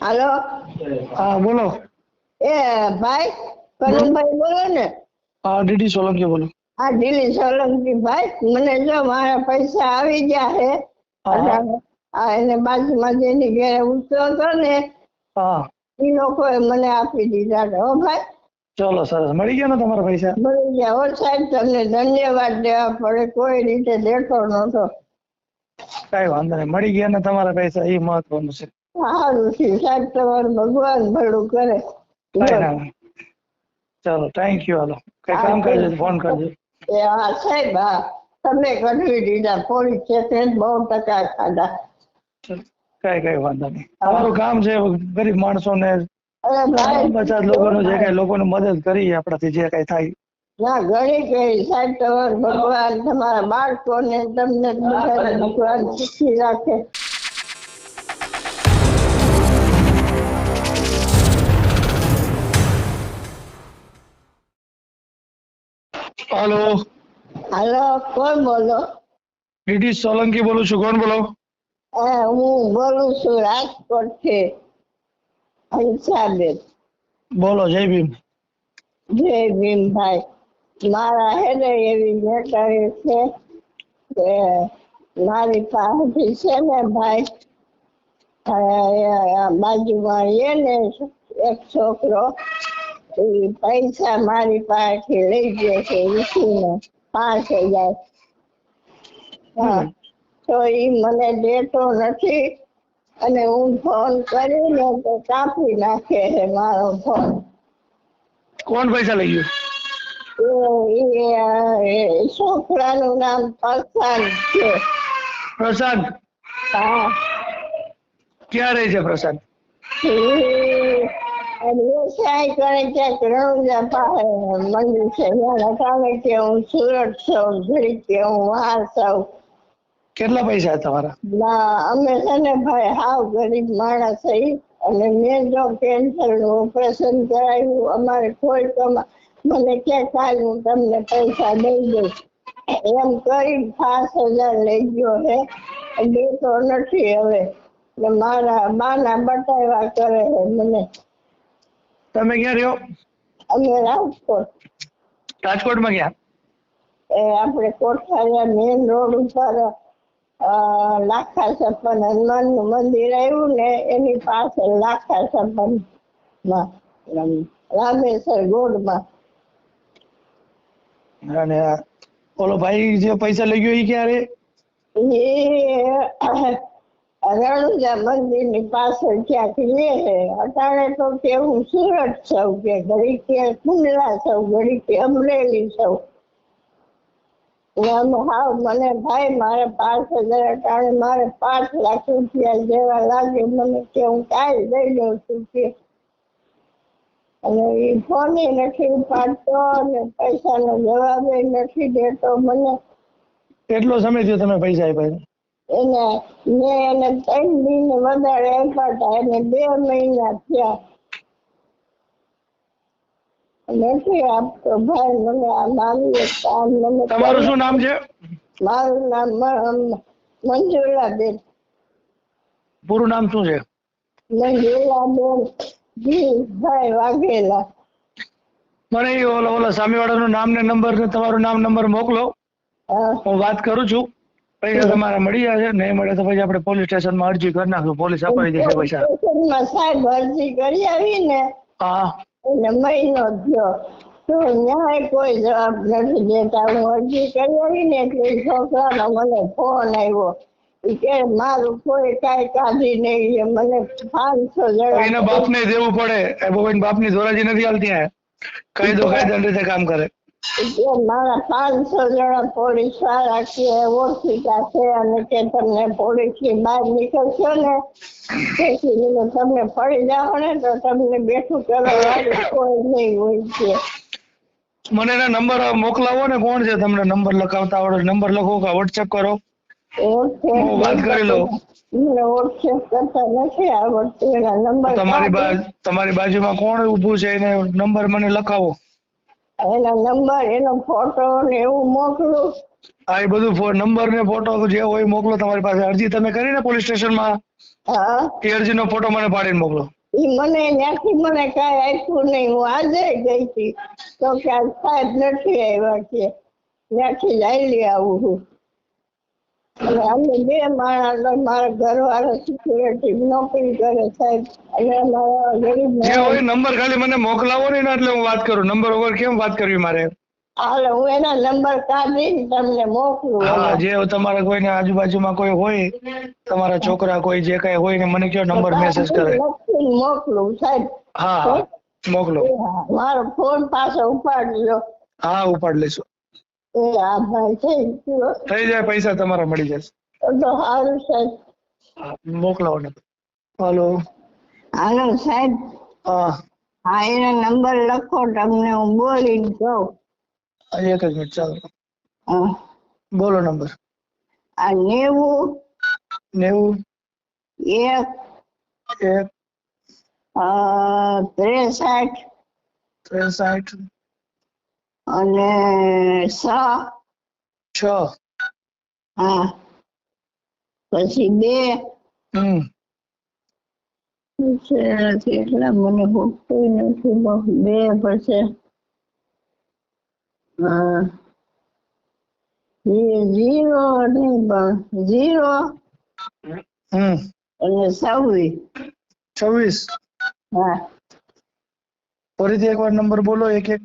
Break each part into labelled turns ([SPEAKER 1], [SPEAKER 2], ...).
[SPEAKER 1] હાલો?
[SPEAKER 2] હા બોલો.
[SPEAKER 1] એ ભાઈ કનુભાઈ બોલો ને.
[SPEAKER 2] હા ડીડી સોલંકી બોલો.
[SPEAKER 1] આ ડીડી સોલંકી ભાઈ મને જો મારા પૈસા આવી ગયા છે
[SPEAKER 2] હા.
[SPEAKER 1] એને બાજુમાં જેની ઘેરે ઉતરો હતો ને
[SPEAKER 2] હા.
[SPEAKER 1] એ લોકોએ મને આપી દીધા હો ભાઈ.
[SPEAKER 2] ચલો સરસ. મળી ગયા ને તમારા પૈસા?
[SPEAKER 1] મળી ગયા. હો સાહેબ તમને ધન્યવાદ દેવા પડે. કોઈ રીતે દેતો નતો
[SPEAKER 2] કઈ વાંધો નહીં. મળી ગયા ને તમારા પૈસા. એ મહત્વનું છે.
[SPEAKER 1] સારું છે સાહેબ તમારું ભગવાન ભલું કરે.
[SPEAKER 2] કઈ ચલો થેન્ક યુ હાલો. કઈ કામ કરજો ફોન કરજો.
[SPEAKER 1] એ હા સાહેબ હા. તમે કઢવી દીધા પોલીસ સ્ટેશન બહુ ટકા ખાધા.
[SPEAKER 2] કઈ કઈ વાંધો નહીં. અમારું કામ છે ગરીબ માણસોને
[SPEAKER 1] અરે ભાઈ
[SPEAKER 2] પચાસ લોકોનું જે કઈ લોકોને મદદ કરી આપણાથી જે કઈ થાય.
[SPEAKER 1] ના ઘણી કઈ સાહેબ તમારું ભગવાન તમારા બાળકોને તમને ભગવાન શીખી રાખે.
[SPEAKER 2] હાલો
[SPEAKER 1] હાલો કોણ બોલો
[SPEAKER 2] ડીડી સોલંકી બોલું છું કોણ બોલો
[SPEAKER 1] એ હું બોલું છું રાજકોટથી હંસાબેન
[SPEAKER 2] બોલો જય ભીમ
[SPEAKER 1] જય ભીમભાઈ મારા હેને એવી મેટરી છે કે મારી પાસેથી છે ને ભાઈ અ, આ બાજુમાં એ ને એક છોકરો એ પૈસા મારી પાસે લઈ ગયો છે ઋષિને પાંચ હજાર હા તો એ મને દેતો નથી અને હું ફોન કરીને તો કાપી નાખે છે મારો ફોન
[SPEAKER 2] કોણ પૈસા લઈ ગયું?
[SPEAKER 1] છોકરાનું નામ પ્રશાંત છે
[SPEAKER 2] પ્રશાંત.
[SPEAKER 1] હા.
[SPEAKER 2] ક્યાં રહે છે પ્રશાંત?
[SPEAKER 1] એ વ્યવસાય કરે છે રણુજા પાસે મંદિર છે ત્યાં લખાવે કે હું સુરત છું ઘડી કે હું વાર છું
[SPEAKER 2] કેટલા પૈસા તમારા?
[SPEAKER 1] ના અમે છે ને ભાઈ હાવ ગરીબ માણસ અને મેં જો કેન્સરનું ઓપરેશન કરાવ્યું અમારે કોઈ કમા મને કે કાલ હું તમને પૈસા દઈ દઈશ એમ કરી પાંચ હજાર લઈ ગયો છે દેતો નથી હવે. મારા બાના બતાવ્યા કરે છે મને.
[SPEAKER 2] તમે ક્યાં રહ્યો?
[SPEAKER 1] અમે રાજકોટ.
[SPEAKER 2] રાજકોટમાં ક્યાં?
[SPEAKER 1] એ આપણે કોઠારિયા મેન રોડ ઉપર લાખા સપન હનુમાનનું મંદિર આવ્યું ને એની પાસે લાખા સપનમાં રામેશ્વર ગોળમાં
[SPEAKER 2] અને આ ઓલો ભાઈ જે પૈસા લઈ ગયો એ ક્યારે?
[SPEAKER 1] એ રણુજા મંદિરની પાછળ ક્યાંક લે અટાણે તો કેવું સુરત સૌ કે ઘડી કે કુંડલા છું ઘડી કે મને ભાઈ, મારે પાંચ હજાર અટાણે મારે પાંચ લાખ રૂપિયા જેવા લાગે. મને કે હું કાંઈ દઈ દઉં છું કે. અને એ ફોને નથી ઉપાડતો અને પૈસાનો જવાબ નથી દેતો. મને
[SPEAKER 2] કેટલો સમય થયો તમે પૈસા આપ્યા?
[SPEAKER 1] એને મેં એને ત્રણ દિન વધારે આપ્યા હતા એને બે મહિના થયા. નથી આપતો ભાઈ મને આ મારું કામ મને
[SPEAKER 2] તમારું શું નામ છે?
[SPEAKER 1] મારું નામ મ- મંજુલાબેન.
[SPEAKER 2] પૂરું નામ શું છે?
[SPEAKER 1] મંજુલાબેન ભાઈ વાઘેલા.
[SPEAKER 2] મને ઓલા ઓલા સામેવાળાનું નામ ને નંબર ને તમારું નામ નંબર મોકલો.
[SPEAKER 1] હા,
[SPEAKER 2] હું વાત કરું છું. પૈસા તમારા મળી જશે નહીં મળે તો પછી આપણે પોલીસ સ્ટેશનમાં અરજી કરી નાખશું. પોલીસ અપાવી દેશે પૈસા.
[SPEAKER 1] સ્ટેશનમાં સાહેબ અરજી કરી આવી ને
[SPEAKER 2] હા.
[SPEAKER 1] એને મહિનો થયો. તો ન્યાય કોઈ જવાબ નથી દેતા. હું અરજી કરી આવી ને એટલે ઈ છોકરાનો મને ફોન આવ્યો. ઈ કે મારું કોઈ કાંઈ કાઢી નહીં એ મને પાંચસો
[SPEAKER 2] એના
[SPEAKER 1] જણા
[SPEAKER 2] બાપને દેવું પડે. એ બહુ બાપની ધોરાજી નથી હાલતી આ કાયદો કાયદા રીતે કામ કરે.
[SPEAKER 1] કે મારા પાંચસો જણા પોલીસવાળા કે ઓળખીતા છે અને કે તમને પોલીસની બહાર નીકળશો ને તેથી તમને પડી જાઓ ને તો તમને બેઠું કરવા કોઈ નહીં હોય છે.
[SPEAKER 2] મને એના નંબર મોકલાવો ને કોણ છે તમને નંબર લખાવતા આવડે? નંબર લખો કે વોટ્સએપ કરો? વાત કરી લઉં. બા તમારી બાજુમાં કોણ ઊભું છે એને નંબર મને લખાવો.
[SPEAKER 1] એના નંબર એનો ફોટો ને એવું મોકલું.
[SPEAKER 2] આ એ બધું નંબર ને ફોટો જે હોય મોકલો તમારી પાસે અરજી તમે કરી ને પોલીસ સ્ટેશનમાં
[SPEAKER 1] હા.
[SPEAKER 2] એ અરજીનો ફોટો મને પાડીને મોકલો.
[SPEAKER 1] ઈ મને ત્યાંથી મને કાંઈ આપ્યું નહીં. હું આજે ગઈ હતી. તો કે સાહેબ નથી આવ્યા કે. ત્યાંથી જ લે આવું છું અમે બે મારા ઘરવાળો સિક્યુરિટી નોકરી કરે સાહેબ. અને મારા ગરીબ
[SPEAKER 2] હોય નંબર ખાલી મને મોકલાવો ને એટલે હું વાત કરું. નંબર વગર કેમ વાત કરવી મારે?
[SPEAKER 1] હાલો હું એના નંબર કાઢીને તમને મોકલું.
[SPEAKER 2] હા જે તમારા કોઈને આજુબાજુમાં કોઈ હોય તમારા છોકરા કોઈ જે કઈ હોય ને મને કયો નંબર મેસેજ કરે.
[SPEAKER 1] મોકલું સાહેબ.
[SPEAKER 2] હા મોકલો.
[SPEAKER 1] હા, મારો ફોન પાછો ઉપાડજો.
[SPEAKER 2] હા ઉપાડ લઈશું.
[SPEAKER 1] એ હા ભાઈ થઈ ગયો
[SPEAKER 2] થઈ જાય પૈસા તમારા મળી જશે.
[SPEAKER 1] તો સારું સાહેબ.
[SPEAKER 2] મોકલાવો ને. હાલો.
[SPEAKER 1] હાલો સાહેબ.
[SPEAKER 2] હા.
[SPEAKER 1] હા એનો નંબર લખો તમને હું કહું.
[SPEAKER 2] આ એક જ મિનિટ ચાલો. બોલો નંબર.
[SPEAKER 1] આ નેવું
[SPEAKER 2] નેવું
[SPEAKER 1] એક
[SPEAKER 2] એક
[SPEAKER 1] ત્રેસઠ
[SPEAKER 2] ત્રેસાઠ
[SPEAKER 1] અને સ?
[SPEAKER 2] છ.
[SPEAKER 1] હા. પછી બે?
[SPEAKER 2] હમ.
[SPEAKER 1] એટલા મને હોતું નથી બહુ. બે પછી? હા. ઝીરો નહીં પણ ઝીરો?
[SPEAKER 2] હમ.
[SPEAKER 1] અને છવ્વીસ?
[SPEAKER 2] છવ્વીસ.
[SPEAKER 1] હા.
[SPEAKER 2] ફરીથી એકવાર નંબર બોલો એક એક.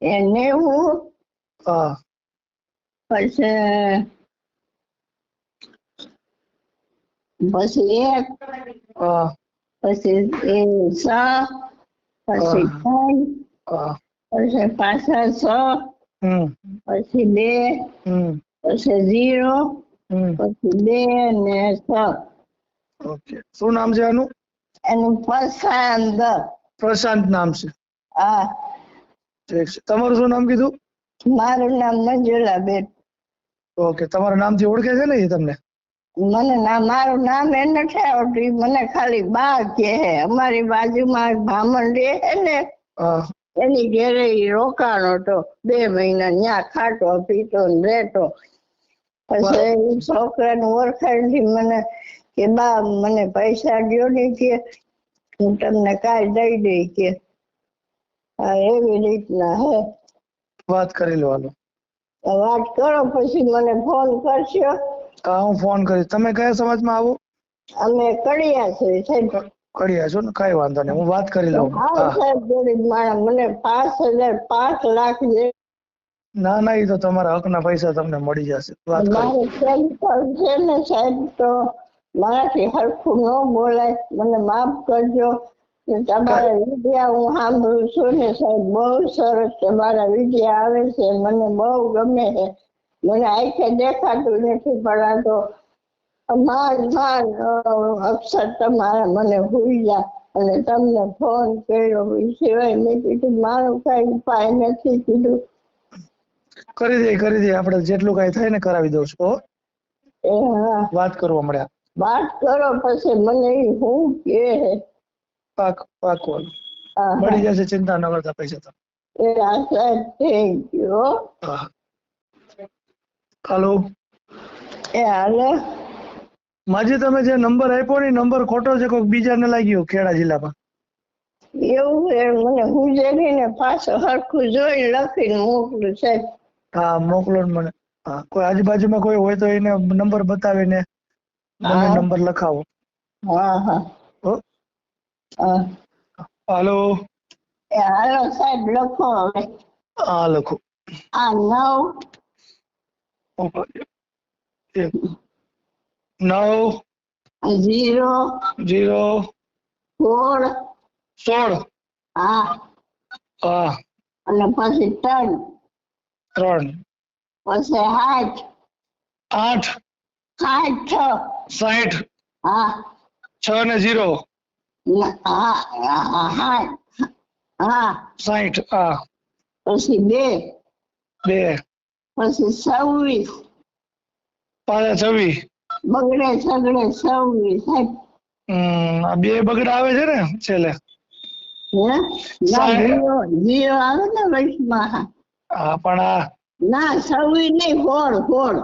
[SPEAKER 1] નેવું પછી પછી એક પછી એ છ પછી ત્રણ પછી પાછા છ
[SPEAKER 2] હમ.
[SPEAKER 1] પછી બે
[SPEAKER 2] હમ.
[SPEAKER 1] પછી ઝીરો પછી બે ને છ.
[SPEAKER 2] ઓકે. શું નામ છે આનું
[SPEAKER 1] એનું પ્રશાંત.
[SPEAKER 2] પ્રશાંત નામ છે.
[SPEAKER 1] હા.
[SPEAKER 2] ઠીક છે તમારું શું નામ કીધું?
[SPEAKER 1] મારું નામ મંજુલા બેન.
[SPEAKER 2] ઓકે તમારા નામથી ઓળખે છે ને એ તમને?
[SPEAKER 1] મને ના મારું નામ એ નથી આવડતું. મને ખાલી બા કે અમારી બાજુમાં બ્રાહ્મણ રહે ને એની ઘેરે રોકાણો હતો. બે મહિના ત્યાં ખાતો પીતો ને રહેતો પછી છોકરાને ઓળખાણથી મને કે બા મને પૈસા દ્યો ને કે હું તમને કાંઈ દઈ દઈ કે એવી રીતના હે?
[SPEAKER 2] વાત કરી લેવાનો.
[SPEAKER 1] વાત કરો પછી મને ફોન કરશો
[SPEAKER 2] હા હું ફોન કરીશ. તમે કયા સમાજમાં આવો?
[SPEAKER 1] અમે કડિયા છે સાહેબ.
[SPEAKER 2] કડિયા છો ને? કઈ વાંધો નહીં હું વાત કરી લઉં.
[SPEAKER 1] હા
[SPEAKER 2] હા.
[SPEAKER 1] સાહેબ ગરીબ માણસ મને પાંચ હજાર પાંચ લાખ જે
[SPEAKER 2] ના ના એ તો તમારા હકના પૈસા તમને મળી જશે. વાત
[SPEAKER 1] મારે કેન્સર છે ને સાહેબ તો મારાથી હરખું ન બોલાય. મને માફ કરજો. તમારા વિદ્યા હું સાંભળું છું ને સાહેબ બહુ સરસ તમારા વિદ્યા આવે છે મને બહુ ગમે છે. મને આંખે દેખાતું નથી પણ આ તો માર માર અક્ષર તમારા મને ભૂલ્યા અને તમને ફોન કર્યો. સિવાય મેં કીધું મારું કઈ ઉપાય નથી. કીધું
[SPEAKER 2] કરી દે કરી દે આપણે જેટલું કઈ થાય ને કરાવી દઉં છું
[SPEAKER 1] એ હા.
[SPEAKER 2] વાત કરવા મળ્યા.
[SPEAKER 1] વાત કરો પછી મને હું કે
[SPEAKER 2] પાક પાકો. મળી જશે ચિંતા ન કરતા પૈસા
[SPEAKER 1] એ
[SPEAKER 2] હા. હાલો.
[SPEAKER 1] એ હાલે.
[SPEAKER 2] માજી તમે જે નંબર આપ્યો ને નંબર ખોટો છે કોઈક બીજાને લાગ્યો ખેડા જિલ્લામાં.
[SPEAKER 1] એવું છે મને હુજેરીને પાછો હરખું જોઈ લખીને મોકલું સાહેબ
[SPEAKER 2] હા મોકલો ને મને. હા કોઈ આજુબાજુમાં કોઈ હોય તો એને નંબર બતાવીને મને નંબર લખાવો.
[SPEAKER 1] હા હા.
[SPEAKER 2] હાલો
[SPEAKER 1] એ હાલો સાહેબ લખો હવે
[SPEAKER 2] હા લખો
[SPEAKER 1] આ નવ
[SPEAKER 2] એક નવ
[SPEAKER 1] ઝીરો
[SPEAKER 2] જીરો
[SPEAKER 1] સોળ
[SPEAKER 2] સોળ
[SPEAKER 1] હા
[SPEAKER 2] હા
[SPEAKER 1] અને પછી ત્રણ
[SPEAKER 2] ત્રણ
[SPEAKER 1] પછી આઠ
[SPEAKER 2] આઠ
[SPEAKER 1] આઠ છ
[SPEAKER 2] સાઠ
[SPEAKER 1] હા
[SPEAKER 2] છ ને જીરો સાઠ હા
[SPEAKER 1] પછી બે
[SPEAKER 2] બે
[SPEAKER 1] પછી છવ્વીસ
[SPEAKER 2] પાછા છવ્વીસ
[SPEAKER 1] બગડે છગડે છવ્વીસ
[SPEAKER 2] બે બગડા આવે છે ને છેલ્લે.
[SPEAKER 1] જીરો આવે ને
[SPEAKER 2] હા પણ આ
[SPEAKER 1] ના સવી નહીં હોળ હોળ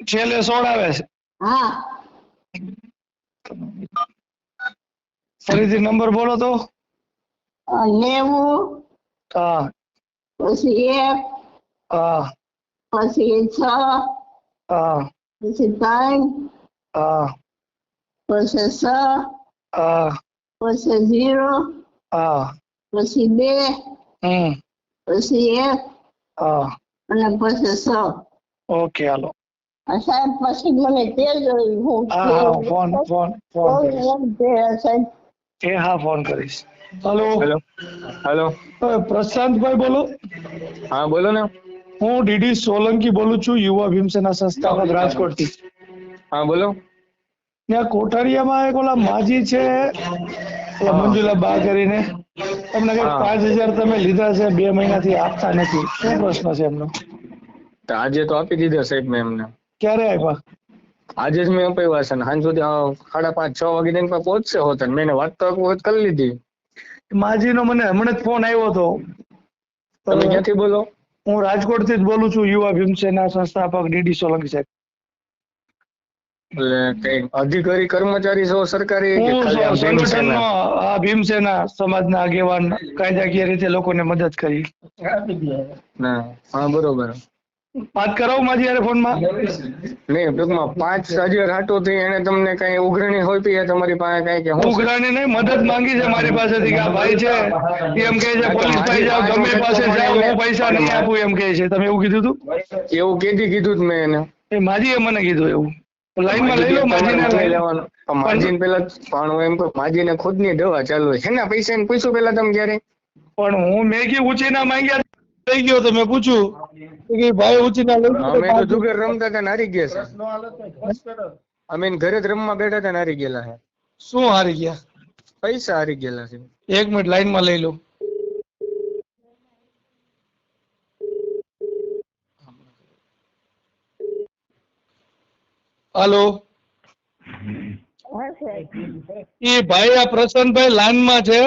[SPEAKER 2] છેલ્લે સોળ આવે છે
[SPEAKER 1] હા
[SPEAKER 2] ફરીથી નંબર બોલો તો.
[SPEAKER 1] નેવું.
[SPEAKER 2] હા.
[SPEAKER 1] પછી એક.
[SPEAKER 2] હા.
[SPEAKER 1] પછી છ.
[SPEAKER 2] હા.
[SPEAKER 1] પછી ત્રણ.
[SPEAKER 2] હા.
[SPEAKER 1] પછી છ.
[SPEAKER 2] હા.
[SPEAKER 1] પછી જીરો
[SPEAKER 2] હા.
[SPEAKER 1] પછી બે.
[SPEAKER 2] હમ.
[SPEAKER 1] પછી એક.
[SPEAKER 2] હા.
[SPEAKER 1] અને પછી છ.
[SPEAKER 2] Okay hello.
[SPEAKER 1] સાહેબ પછી મને કહેજો હું
[SPEAKER 2] હા ફોન ફોન ફોન
[SPEAKER 1] સાહેબ
[SPEAKER 2] એ હા ફોન કરીશ. હલો
[SPEAKER 3] હેલો હેલો
[SPEAKER 2] પ્રશાંતભાઈ બોલો.
[SPEAKER 3] હા બોલો ને.
[SPEAKER 2] હું ડીડી સોલંકી બોલું છું યુવા ભીમસેના સંસ્થાપક રાજકોટથી.
[SPEAKER 3] હા બોલો.
[SPEAKER 2] ત્યાં કોઠારિયામાં એક ઓલા માજી છે. મંજુલા બા કરીને. તમને
[SPEAKER 3] કઈ
[SPEAKER 2] પાંચ હજાર તમે લીધા છે બે મહિનાથી આપતા નથી. શું પ્રશ્ન છે એમનો?
[SPEAKER 3] આજે તો આપી દીધા સાહેબ મેં એમને.
[SPEAKER 2] ક્યારે આપ્યા
[SPEAKER 3] આજે જ મેં અપાવ્યા છે ને સાંજ સુધી સાડા પાંચ છ વાગે જઈને પહોંચશે હોત ને મેં એને વાત તો વખત કરી લીધી.
[SPEAKER 2] માજીનો મને હમણાં જ ફોન આવ્યો હતો.
[SPEAKER 3] તમે ક્યાંથી બોલો?
[SPEAKER 2] હું રાજકોટથી જ બોલું છું યુવા ભીમસેના સંસ્થાપક ડીડી સોલંકી સાહેબ.
[SPEAKER 3] એટલે કઈ અધિકારી કર્મચારી છો સરકારી
[SPEAKER 2] સંગઠનનો આ ભીમસેના સમાજના આગેવાન કાયદાકીય રીતે લોકોને મદદ કરી.
[SPEAKER 3] ના હા બરોબર.
[SPEAKER 2] વાત કરાવું માજી યારે ફોનમાં?
[SPEAKER 3] નહીં ટૂંકમાં પાંચ હજાર હાટો થી એને તમને કઈ ઉઘરણી હોય પી તમારી પાસે કઈ કે
[SPEAKER 2] ઉઘરણી નહીં મદદ માંગી છે મારી પાસેથી કે આ ભાઈ છે એમ કહે છે પોલીસ ભાઈ જાઓ તમે પાસે જાઓ હું પૈસા નહીં આપું એમ કહે છે. તમે એવું કીધું હતું
[SPEAKER 3] એવું કેથી કીધું મેં એને.
[SPEAKER 2] એ માજીએ મને કીધું એવું. લાઈનમાં લઈ લો માજીને લઈ
[SPEAKER 3] લેવાનું. માજીને પેલા પણ એમ કહું માજીને ખુદની દવા ચાલુ હોય. છે ને પૈસા ને પૂછ્યું પેલા તમે ક્યારે
[SPEAKER 2] પણ હું મેં ઉચી ઉચીના માંગ્યા લઈ ગયો તો મેં પૂછ્યું કે ભાઈ ઉચીના લઈ
[SPEAKER 3] અમે તો જુગર રમતા હતા હારી ગયા છે. અમે ઘરે જ રમવા બેઠા હતા ને હારી ગયેલા છે.
[SPEAKER 2] શું હારી ગયા?
[SPEAKER 3] પૈસા હારી ગયેલા છે.
[SPEAKER 2] એક મિનિટ લાઈનમાં લઈ લો. હાલો. એ ભાઈ આ પ્રસન્નભાઈ લાઈનમાં છે.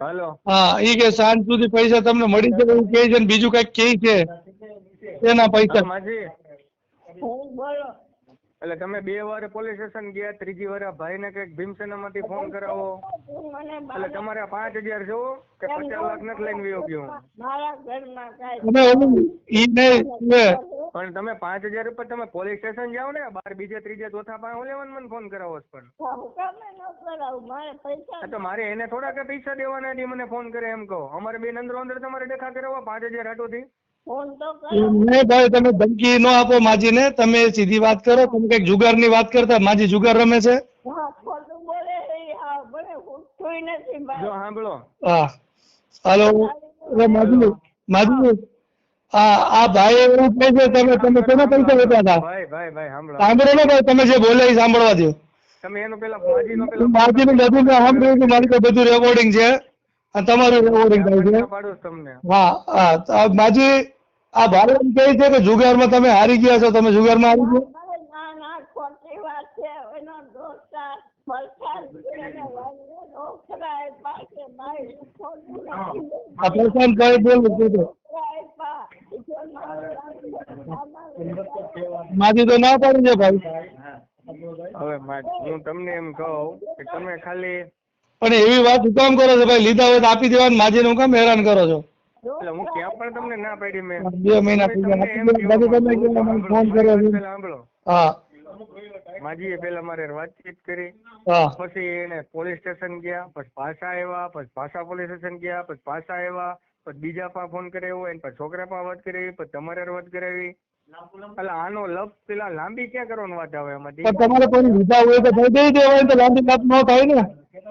[SPEAKER 3] હાલો.
[SPEAKER 2] હા ઈ કે સાંજ સુધી પૈસા તમને મળી જાય એવું કહે છે ને બીજું કંઈક કહે છે.
[SPEAKER 3] એના
[SPEAKER 2] પૈસા.
[SPEAKER 1] બોલો
[SPEAKER 3] એટલે તમે બે વાર પોલીસ સ્ટેશન ગયા ત્રીજી વાર ભાઈ ભાઈને કંઈક ભીમસેના માંથી ફોન કરાવો. એટલે તમારે પાંચ હજાર જો કે પચાસ લાખ નથી લઈને વયો ગયો. પણ તમે પાંચ હજાર ઉપર તમે પોલીસ સ્ટેશન જાઓ ને બાર બીજે ત્રીજે ચોથા પાસે લેવાનું મને ફોન કરાવો છો પણ.
[SPEAKER 1] હું કામે ન કરાવું મારે
[SPEAKER 3] તો મારે એને થોડા કે પૈસા દેવાના મને ફોન કરે એમ કહો. અમારે બે અંદર અંદર તમારે દેખા કરાવવા પાંચ હજાર હાટોથી
[SPEAKER 2] નહીં ભાઈ તમે ધમકી ન આપો માજીને. તમે સીધી વાત કરો. તમે કંઈક જુગારની વાત કરતા માજી જુગાર રમે છે?
[SPEAKER 1] હા ખોટું બોલે હા ભલે ઉઠતું નથી
[SPEAKER 3] જો
[SPEAKER 1] ભાઈ.
[SPEAKER 3] સાંભળો.
[SPEAKER 2] હા. હાલો માજી માજી. આ આ ભાઈ એવું કહે છે તમે તમે કોના પૈસા લેતા હતા?
[SPEAKER 3] ભાઈ ભાઈ ભાઈ સાંભળો.
[SPEAKER 2] સાંભળો ને ભાઈ તમે જે બોલે એ સાંભળવા દો
[SPEAKER 3] તમે એનું પેલા માજીનો પેલો
[SPEAKER 2] માજીનું બધું સાંભળ્યું કે મારી બધું રેકોર્ડિંગ છે. અને તમારું રેકોર્ડિંગ થાય છે. હા હા. તો આ માજી આ એમ કહે છે કે જુગારમાં તમે હારી ગયા છો. તમે જુગારમાં હારી ગયા?
[SPEAKER 1] અરે ના ના ખોટી વાત છે એનો દોસ્તાર વલસાડ જિલ્લાના વાલીઓ ડોકરાએ પાસે ભાઈ ખોટું નથી
[SPEAKER 2] આ પ્રશાંત ભાઈ બોલું છું તો. માજી તો ના પાડી છે ભાઈ.
[SPEAKER 3] હવે મા- હું તમને એમ કહું કે તમે ખાલી
[SPEAKER 2] પણ એવી વાત શું કામ કરો છો? ભાઈ લીધા હોય તો આપી દેવાનું માજી નું કામ હેરાન કરો છો?
[SPEAKER 3] એટલે હું ક્યાં પણ તમને ના પાડી મેં.
[SPEAKER 2] બે મહિના ફોન કર્યો
[SPEAKER 3] સાંભળો.
[SPEAKER 2] હા.
[SPEAKER 3] માજીએ પેલા મારે વાતચીત કરી. પછી એને પોલીસ સ્ટેશન ગયા પછી પાછા આવ્યા પછી પાછા પોલીસ સ્ટેશન ગયા પછી પાછા આવ્યા પછી બીજા પા ફોન કરાવ્યો એને પછી છોકરા પા વાત કરાવી પછી તમારે વાત કરાવી. એટલે આનો લપ પેલા લાંબી ક્યાં કરવાનું વાત આવે એમાંથી
[SPEAKER 2] પણ તમારે કોઈ લીધા હોય તો ભાઈ દઈ દેવાય તો લાંબી લપ ન થાય ને.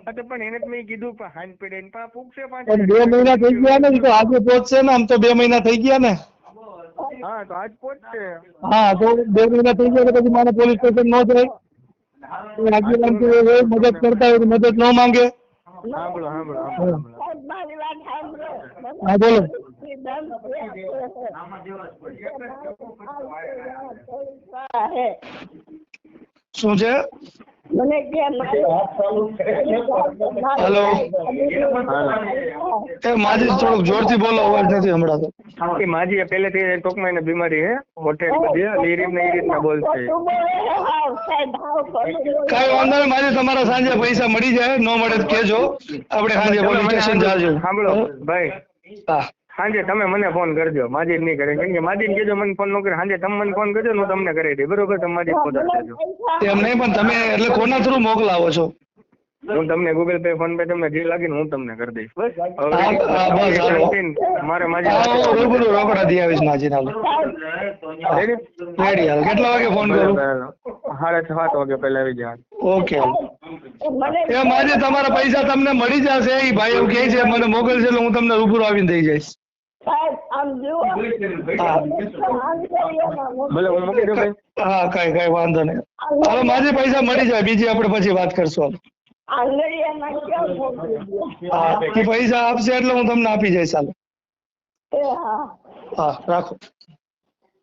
[SPEAKER 3] અરે પણ એને મેં કીધું પણ હાન પેડે એને પા પૂછશે પાંચ
[SPEAKER 2] પણ બે મહિના થઈ ગયા ને તો આજે પહોંચશે ને આમ તો બે મહિના થઈ ગયા ને.
[SPEAKER 3] હા તો આજ પહોંચશે
[SPEAKER 2] હા તો બે મહિના થઈ ગયા પછી મારે પોલીસ સ્ટેશન ન જાય. આગેવાન મદદ કરતા હોય મદદ ન માંગે.
[SPEAKER 1] હા બોલો
[SPEAKER 2] હા બોલો
[SPEAKER 1] હા બોલો. હે.
[SPEAKER 2] શું છે
[SPEAKER 1] મને કે
[SPEAKER 2] હેલો.
[SPEAKER 3] હાલો.
[SPEAKER 2] એ માજી થોડુંક જોરથી બોલો અવાજ નથી સંભળાતો
[SPEAKER 3] એ માજી પહેલેથી ટૂંકમાં એને બીમારી હે હોઠે બધી એટલે એ રીતના એ રીતના બોલશે
[SPEAKER 1] ખોટું બોલે છે, હાવ, સાહેબ, હાવ ખોટું બોલે.
[SPEAKER 2] કઈ વાંધો નહીં માજી તમારા સાંજે પૈસા મળી જાય ન મળે તો કહેજો આપણે સાંજે પોલીસ સ્ટેશન જાજો
[SPEAKER 3] સાંભળો ભાઈ
[SPEAKER 2] હા
[SPEAKER 3] સાંજે તમે મને ફોન કરજો. માજી નહીં કરે. કેમ કે માજી કહેજો મને ફોન ન કરે. સાંજે તમે મને ફોન કરજો હું તમને કરી દઈ બરોબર? તમે માજી જ પહોંચાડી દેજો
[SPEAKER 2] એમ નહીં પણ તમે એટલે કોના થ્રુ મોકલાવો છો?
[SPEAKER 3] હું તમને ગૂગલ પે ફોન પે તમને જે લાગે હું તમને કરી દઈશ. મારે માજી
[SPEAKER 2] રૂબરૂ રોકડા દઈ આવીશ માજી હાલો. કેટલા વાગે ફોન કરું?
[SPEAKER 3] સાડા છ સાત વાગે પહેલા આવી જાય
[SPEAKER 2] ઓકે એ માજી તમારા પૈસા તમને મળી જશે. એ ભાઈ એવું કહે છે મને મોકલશે એટલે હું તમને રૂબરૂ આવીને દઈ જઈશ. હા કઈ કઈ વાંધો નહીં. હાલો માજી પૈસા મળી જાય. બીજી આપણે પછી વાત કરશું એ પૈસા આપશે એટલે હું તમને આપી જઈશ હાલો.
[SPEAKER 1] હા.
[SPEAKER 2] હા રાખો.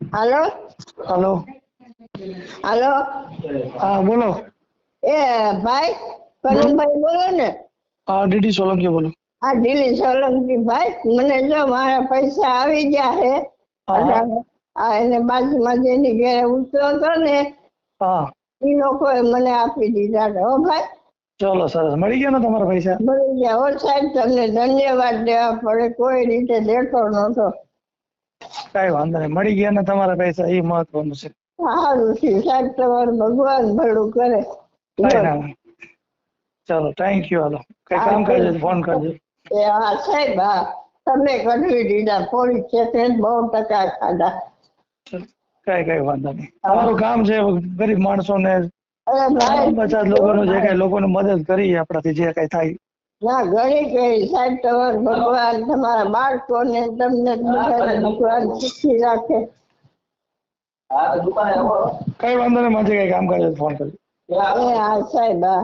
[SPEAKER 1] હાલો?
[SPEAKER 2] હાલો.
[SPEAKER 1] હાલો?
[SPEAKER 2] હા બોલો.
[SPEAKER 1] એ ભાઈ બોલો ને.
[SPEAKER 2] હા ડીડી સોલંકી બોલો.
[SPEAKER 1] આ દિલી સોલંકી ભાઈ મને જો મારા પૈસા આવી ગયા છે આ એને બાજુમાં જેની ઘેરે ઉતરો હતો ને એ લોકો મને આપી દીધા હો ભાઈ.
[SPEAKER 2] ચલો સરસ. મળી ગયા ને તમારા પૈસા?
[SPEAKER 1] મળી ગયા. હો સાહેબ તમને ધન્યવાદ દેવા પડે. કોઈ રીતે દેતો નતો
[SPEAKER 2] કઈ વાંધો નહીં. મળી ગયા ને તમારા પૈસા. એ મહત્વનું છે.
[SPEAKER 1] સારું છે સાહેબ તમારું ભગવાન ભલું કરે.
[SPEAKER 2] ચલો થેન્ક યુ હાલો. કઈ કામ કરજો ફોન કરજો.
[SPEAKER 1] એ હા સાહેબ હા. તમે કઢવી દીધા. પોલીસ સ્ટેશન બહુ ટકા ખાધા.
[SPEAKER 2] કઈ કઈ વાંધો નહીં. તમારું કામ છે ગરીબ
[SPEAKER 1] અરે ભાઈ
[SPEAKER 2] લોકો લોકોનું જે કઈ લોકોને મદદ કરી આપણાથી જે કઈ થાય.
[SPEAKER 1] ના ઘણી કઈ સાહેબ તમારું ભગવાન તમારા બાળકોને તમને ભગવાન સુખી રાખે.
[SPEAKER 2] કઈ વાંધો નહીં માથે કઈ કામ કરે ફોન કરજો
[SPEAKER 1] હા સાહેબ હા.